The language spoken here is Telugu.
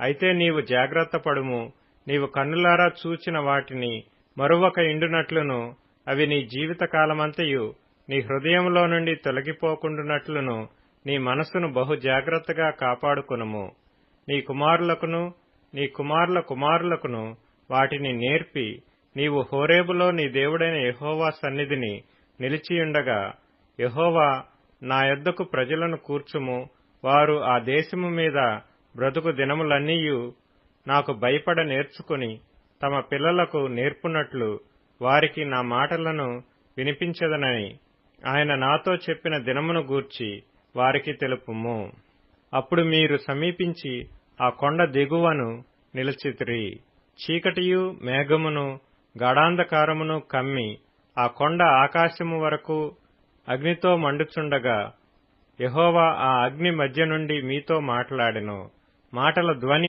అయితే నీవు జాగ్రత్త పడుము. నీవు కన్నులారా చూచిన వాటిని మరొక ఇండునట్లును. అవి నీ జీవిత కాలమంతయు నీ హృదయంలో నుండి తొలగిపోకుండునట్లును. నీ మనసును బహు జాగ్రత్తగా కాపాడుకునుము. నీ కుమారులకును నీ కుమారుల కుమారులకును వాటిని నేర్పి. నీవు హోరేబులో నీ దేవుడైన యహోవా సన్నిధిని నిలిచియుండగా యహోవా నా యొద్దకు ప్రజలను కూర్చుము. వారు ఆ దేశము మీద బ్రతుకు దినములన్నీయు నాకు భయపడ నేర్చుకుని తమ పిల్లలకు నేర్పునట్లు వారికి నా మాటలను వినిపించదనని ఆయన నాతో చెప్పిన దినమును గూర్చి వారికి తెలుపుము. అప్పుడు మీరు సమీపించి ఆ కొండ దిగువను నిలిచితిరి. చీకటియు మేఘమును గాఢాంధకారమును కమ్మి ఆ కొండ ఆకాశము వరకు అగ్నితో మండుచుండగా యహోవా ఆ అగ్ని మధ్య నుండి మీతో మాట్లాడెను. మాటల ధ్వని